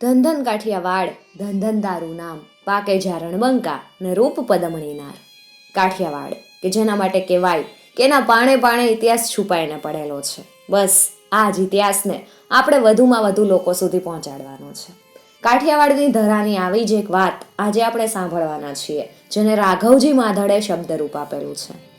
ધનધન કાઠિયાવાડ ધંધન દારૂ નામ પાકે જ્યાં બંકા ને રૂપ પદમણીનાર કાઠિયાવાડ, કે જેના માટે કહેવાય કે એના પાણે પાણે ઇતિહાસ છુપાઈને પડેલો છે. બસ, આ જ ઇતિહાસને આપણે વધુમાં વધુ લોકો સુધી પહોંચાડવાનો છે. કાઠિયાવાડની ધરાની આવી જ એક વાત આજે આપણે સાંભળવાના છીએ, જેને રાઘવજી માધડે શબ્દરૂપ આપેલું છે.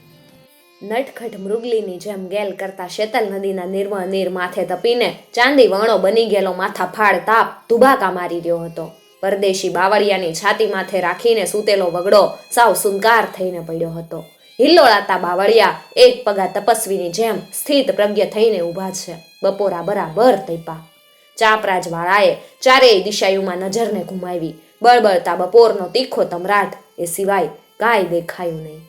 નટખટ મૃગલીની જેમ ગેલ કરતા શેતલ નદીના નિર્મળ નીર માથે તપીને ચાંદી વણો બની ગયેલો માથા ફાળ તાપ ધુબાકા મારી રહ્યો હતો. પરદેશી બાવળિયાની છાતી માથે રાખીને સૂતેલો વગડો સાવ સુનકાર થઈને પડ્યો હતો. હિલ્લોળાતા બાવળિયા એક પગા તપસ્વીની જેમ સ્થિત પ્રજ્ઞ થઈને ઊભા છે. બપોરા બરાબર તૈપા. ચાપરાજ વાળાએ ચારેય દિશાયુમાં નજરને ઘુમાવી બળબળતા બપોરનો તીખો તમરાટ એ સિવાય કાંઈ દેખાયું નહીં.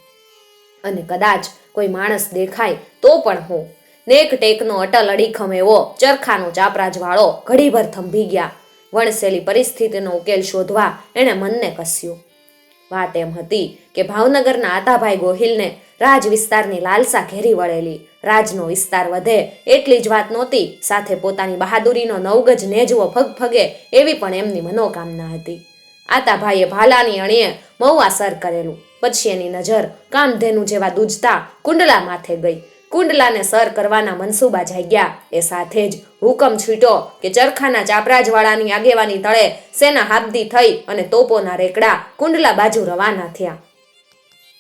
અને કદાચ કોઈ માણસ દેખાય તો પણ હું. નેક ટેકનો અટલ અડીખમ એવો ચરખાનો ચાપરાજવાળો ઘડીભર થંભી ગયા. વણસેલી પરિસ્થિતિનો ઉકેલ શોધવા એણે મનને કસ્યું. વાત એમ હતી કે ભાવનગરના આતાભાઈ ગોહિલને રાજ વિસ્તારની લાલસા ઘેરી વળેલી. રાજનો વિસ્તાર વધે એટલી જ વાત નહોતી. સાથે પોતાની બહાદુરીનો નવગજ નેજવો ફગફગે એવી પણ એમની મનોકામના હતી. આતાભાઈએ ભાલાની અણીએ મહુવા સર કરેલું. પછી એની નજર કામધેનુ જેવા દૂજતા કુંડલા માથે ગઈ. કુંડલાને સર કરવાના મનસૂબા જાગ્યા એ સાથે જ હુકમ છૂટો કે ચરખાના ચાપરાજવાળાની આગેવાની તળે સેના હાબદી થઈ અને તોપોના રેકડા કુંડલા બાજુ રવાના થયા.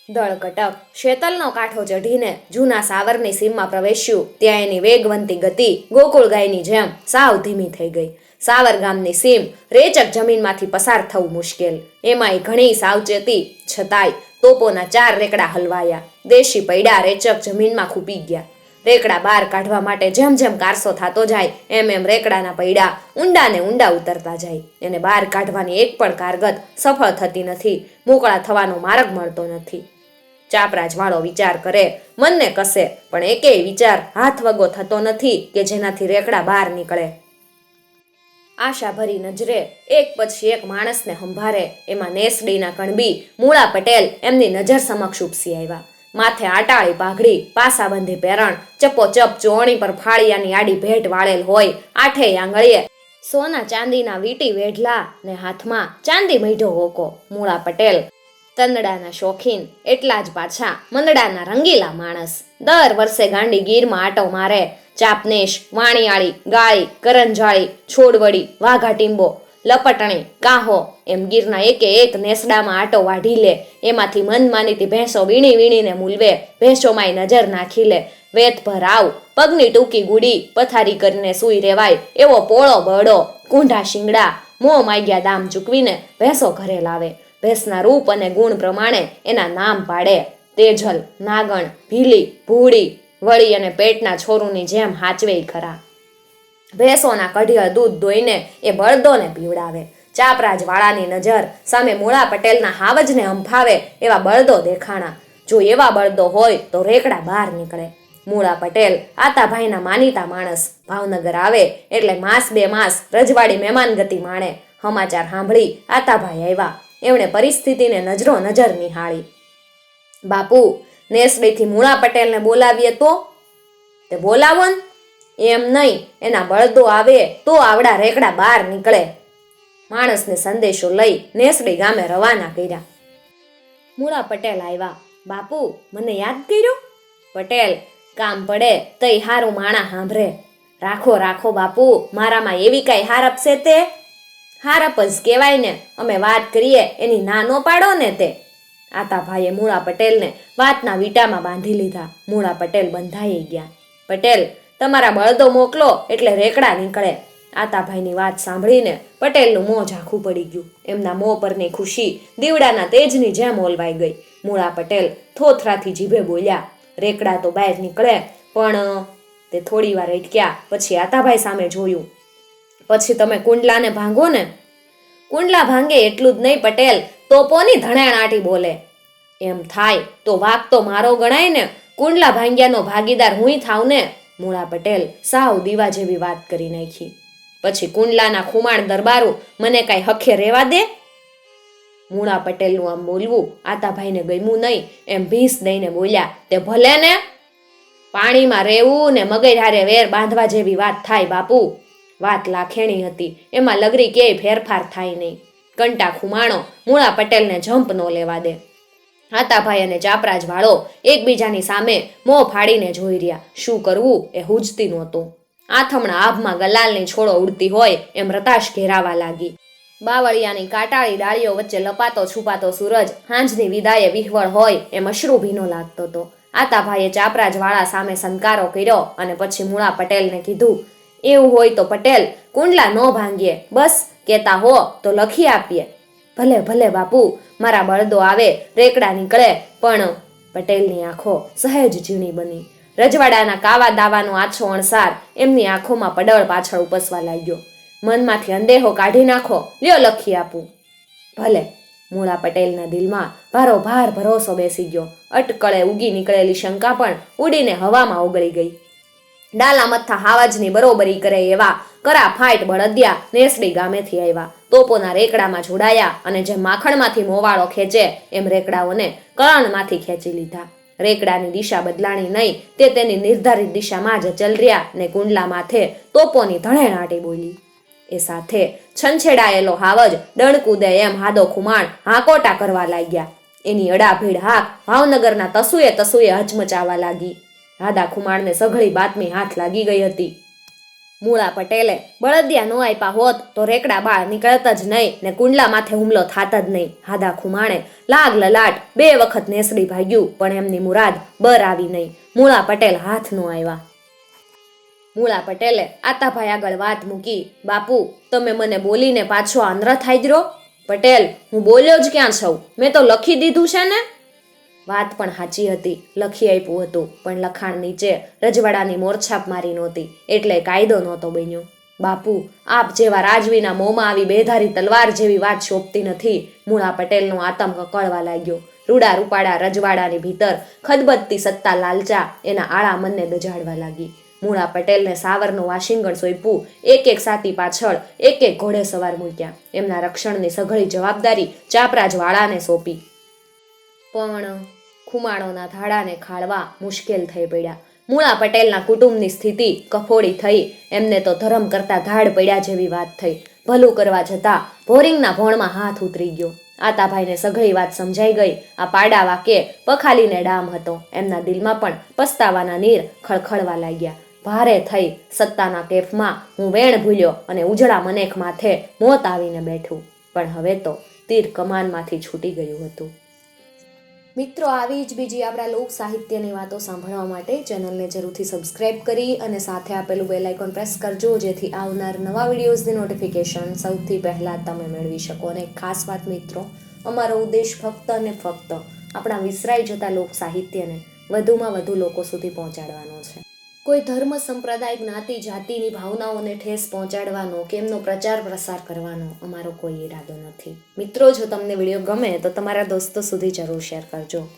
દળકટક શેતલનો કાંઠો ચઢીને જૂના સાવરની સીમમાં પ્રવેશ્યું. ત્યાં એની વેગવંતી ગતિ ગોકુળ ગાયની જેમ સાવ ધીમી થઈ ગઈ. સાવર ગામની સીમ રેચક જમીનમાંથી પસાર થવું મુશ્કેલ. એમાંય ઘણી સાવચેતી, છતાંય તોપોના ચાર રેકડા હલવાયા. દેશી પૈડા રેચક જમીનમાં ખૂપી ગયા. રેકડા બહાર કાઢવા માટે જેમ જેમ કારસો થતો જાય, એમ એમ રેકડાના પૈડા ઊંડા ને ઊંડા ઉતરતા જાય. એને બહાર કાઢવાની એક પણ કારગત સફળ થતી નથી, મોકળા થવાનો માર્ગ મળતો નથી. ચાપરાજ વાળો વિચાર કરે, મનને કસે, પણ એકેય વિચાર હાથ વગો થતો નથી કે જેનાથી રેકડા બહાર નીકળે. આશાભરી નજરે એક પછી એક માણસને સંભારે. એમાં નેસડીના કણબી, મૂળા પટેલ એમની નજર સમક્ષ ઉપસી આવ્યા. માથે આટાળી પાઘડી, પાસાબંધી પેરણ ચપોચપ ચોણી પર ફાળિયાની આડી ભેટ વાળેલ હોય. આઠેય આંગળીએ સોના ચાંદીના વીટી વેઢલા ને હાથમાં ચાંદી મૈઢો હોકો. મૂળા પટેલ, તંદડાના શોખીન, એટલા જ પાછા મંદડાના રંગીલા માણસ. દર વર્ષે ગાંડી ગીરમાં આટો મારે. ચાપનેશ, વાણિયાળી, ગાળી, કરંજાળી છોડવડી વાઘા ટીંબો લપટણી કાહો એમ ગીરના એકે એક નેસડામાં આટો વાઢી લે. એમાંથી મનમાનીથી ભેંસો વીણી વીણીને મૂલવે, ભેંસોમાંય નજર નાખી લે. વેત ભરાવ પગની ટૂંકી ગુડી, પથારી કરીને સૂઈ રેવાય, એવો પોળો બળો, કુંઢા શિંગડા, મોં માગ્યા દામ ચૂકવીને ભેંસો ઘરે લાવે. ભેંસના રૂપ અને ગુણ પ્રમાણે એના નામ પાડે. તેજલ, નાગણ, ભીલી, ભૂડી વળી અને પેટના છોરુની જેમ હાચવેય ખરા. ભેંસોના કઢિયા દૂધ ધોઈને એ બળદોને પીવડાવે. ચાપરાજ વાળાની નજર સામે મૂળા પટેલના હાવજને અંફાવે એવા બળદો દેખાણા. જો એવા બળદો હોય તો રેકડા બહાર નીકળે. મૂળા પટેલ આતાભાઈના માનીતા માણસ. ભાવનગર આવે એટલે માસ બે માસ રજવાડી મહેમાન ગતિ માણે. સમાચાર સાંભળી આતાભાઈ આવ્યા. એમણે પરિસ્થિતિને નજરો નજર નિહાળી. બાપુ નેસડીથી મૂળા પટેલને બોલાવીએ તો? તે બોલાવો ને એમ નહીં, એના બળદો આવે તો આવડા રેકડા બહાર નીકળે. માણસને સંદેશો લઈ નેસડી ગામે રવાના કર્યા. મૂળા પટેલ આવ્યા. બાપુ, મને યાદ કર્યો? પટેલ, કામ પડે, તઈ હારું માણા સાંભળે રાખો રાખો, બાપુ, મારામાં એવી કાંઈ હારપ છે તે? હારપ જ કહેવાય ને અમે વાત કરીએ, એની ના નો પાડો ને તે. આતાભાઈએ મૂળા પટેલને વાતના વીટામાં બાંધી લીધા. મૂળા પટેલ બંધાઈ ગયા. પટેલ, તમારા બળદો મોકલો એટલે રેકડા નીકળે. આતાભાઈની વાત સાંભળીને પટેલનું મોં ઝાંખું પડી ગયું. એમના મોં પરની ખુશી દીવડાના તેજની જેમ ઓલવાઈ ગઈ. મૂળા પટેલ થોથરાથી જીભે બોલ્યા, રેકડા તો બહાર નીકળે, પણ તે થોડી વાર અટક્યા, પછી આતાભાઈ સામે જોયું. પછી તમે કુંડલાને ભાંગો ને? કુંડલા ભાંગે એટલું જ નહીં, પટેલ. તોપોની ધણેણાટી બોલે. એમ થાય તો વાક તો મારો ગણાય ને, કુંડલા ભાંગ્યાનો ભાગીદાર હુંય થાવ ને, મૂળા પટેલ સાવ દીવા જેવી વાત કરી નાખી. પછી કુંડલાના ખુમાણ દરબારું મને કાંઈ હખે રહેવા દે? મૂળા પટેલનું આમ બોલવું આતાભાઈને ગમ્યું નહીં, એમ ભીંસ દઈને બોલ્યા, તે ભલે ને, પાણીમાં રહેવું ને મગજ હારે વેર બાંધવા જેવી વાત થાય બાપુ. વાત લાખેણી હતી, એમાં લગરી ક્યાંય ફેરફાર થાય નહીં. કંટા ખુમાણો મૂળા પટેલને જંપ ન લેવા દે. હાતાભાઈ અને ચાપરાજ વાળો એકબીજાની સામે મોં ફાડીને જોઈ રહ્યા. શું કરવું? એ હુજતી નહોતું. આથમણા આભમાં ગલાલની છોડો ઉડતી હોય એમ રતાશ ઘેરાવા લાગી. બાવળિયાની કાટાળી ડાળીઓ વચ્ચે લપાતો છુપાતો સૂરજ, હાંજની વિદાયે વિહવળ હોય એમ અશ્રુ ભીનો લાગતો હતો. આતાભાઈએ ચાપરાજ વાળા સામે સંકારો કર્યો અને પછી મૂળા પટેલને કીધું એવું હોય તો પટેલ કુંડલા ન ભાંગીએ. બસ કેતા હો તો લખી આપીએ. ભલે ભલે બાપુ, મારા બળદો આવે, રેકડા નીકળે, પણ પટેલની આંખો સહેજ ઝીણી બની. રજવાડાના કાવા દાવાનો આછો અણસાર એમની આંખોમાં પડળ પાછળ ઉપસવા લાગ્યો. મનમાંથી અંદેહો કાઢી નાખો, લ્યો લખી આપું. ભલે, મૂળા પટેલના દિલમાં ભારો ભાર ભરોસો બેસી ગયો. અટકળે ઉગી નીકળેલી શંકા પણ ઉડીને હવામાં ઓગળી ગઈ. ડાલા મથા હાવાજની બરોબરી કરે એવા. કરા ફાઇટ બળદિયા નેસડી ગામેથી આવ્યા. તોપોના રેકડામાં જોડાયા અને જેમ માખણમાંથી મોવાળો ખેંચે એમ રેકડાઓને કળણમાંથી ખેંચી લીધા. રેકડાની દિશા બદલાણી નહીં, તે તેની નિર્ધારિત દિશામાં જ ચલ રહ્યા ને કુંડલા માથે તોપોની ધણેણાટી બોલી. એ સાથે છંછેડાયેલો હાવજ ડણકૂદે એમ હાદો ખુમાણ હાકોટા કરવા લાગ્યા. એની અડાભીડ હાક ભાવનગરના તસુએ તસુએ હચમચાવા લાગી. હાદા ખુમાણને સઘળી બાતમી હાથ લાગી ગઈ હતી. મૂળા પટેલે, બળદિયા ન આપ્યા હોત તો રેકડા બાળ નીકળત જ નહીં ને કુંડલા માથે હુમલો થાત જ નહીં. હાદા ખુમાણે લાગ લલાટ બે વખત નેસડી ભાગ્યું, પણ એમની મુરાદ બર આવી નહીં. મૂળા પટેલ હાથ ન આવ્યા મૂળા પટેલે, આતાભાઈ આગળ વાત મૂકી. બાપુ, તમે મને બોલીને પાછો આંધ્ર થાઈદરો પટેલ, હું બોલ્યો જ ક્યાં છું? મેં તો લખી દીધું છે ને. વાત પણ સાચી હતી, લખી આપ્યું હતું, પણ લખાણ નીચે રજવાડાની મોરછાપ મારી નહોતી, એટલે કાયદો નહોતો બન્યો. બાપુ, આપ જેવા રાજવીના મોંમાં આવી બેધારી તલવાર જેવી વાત શોભતી નથી. મૂળા પટેલનો આતંક કળવા લાગ્યો. રૂડા રૂપાડા રજવાડાની ભીતર ખદબદતી સત્તા લાલચા એના આળા મનને દજાડવા લાગી. મૂળા પટેલને સાવરનું વાશિંગણ સોંપ્યું એક એક સાથી પાછળ એક એક ઘોડે સવાર મૂક્યા. એમના રક્ષણની સઘળી જવાબદારી ચાપરાજ વાળાને સોંપી. પણ ખુમાણોના ધાડાને ખાળવા મુશ્કેલ થઈ પડ્યા. મૂળા પટેલના કુટુંબની સ્થિતિ કફોડી થઈ. એમને તો ધરમ કરતા ધાડ પડ્યા જેવી વાત થઈ. ભલું કરવા જતા ભોરિંગના ભોણમાં હાથ ઉતરી ગયો. આતાભાઈને સઘળી વાત સમજાઈ ગઈ. આ પાડા વાકે પખાલીને ડામ હતો. એમના દિલમાં પણ પસ્તાવાના નીર ખળખળવા લાગ્યા. ભારે થઈ સત્તાના કેફમાં હું વેણ ભૂલ્યો અને ઉજળા મનેખ માથે મોત આવીને બેઠું. પણ હવે તો તીર કમાનમાંથી છૂટી ગયું હતું. મિત્રો, આવી જ બીજી આપણા લોક સાહિત્યની વાતો સાંભળવા માટે ચેનલને જરૂરથી સબસ્ક્રાઇબ કરી અને સાથે આપેલું બેલ આઇકોન પ્રેસ કરજો, જેથી આવનાર નવા વિડીયોઝની નોટિફિકેશન સૌથી પહેલાં તમે મેળવી શકો. અને ખાસ વાત મિત્રો, અમારો ઉદ્દેશ ફક્ત અને ફક્ત આપણા વિસરાઈ જતા લોક સાહિત્યને વધુમાં વધુ લોકો સુધી પહોંચાડવાનો છે. કોઈ ધર્મ સંપ્રદાય જ્ઞાતિ, જાતિની ભાવનાઓને ઠેસ પહોંચાડવાનો કે એમનો પ્રચાર પ્રસાર કરવાનો અમારો કોઈ ઈરાદો નથી. મિત્રો, જો તમને વીડિયો ગમે તો તમારા દોસ્તો સુધી જરૂર શેર કરજો.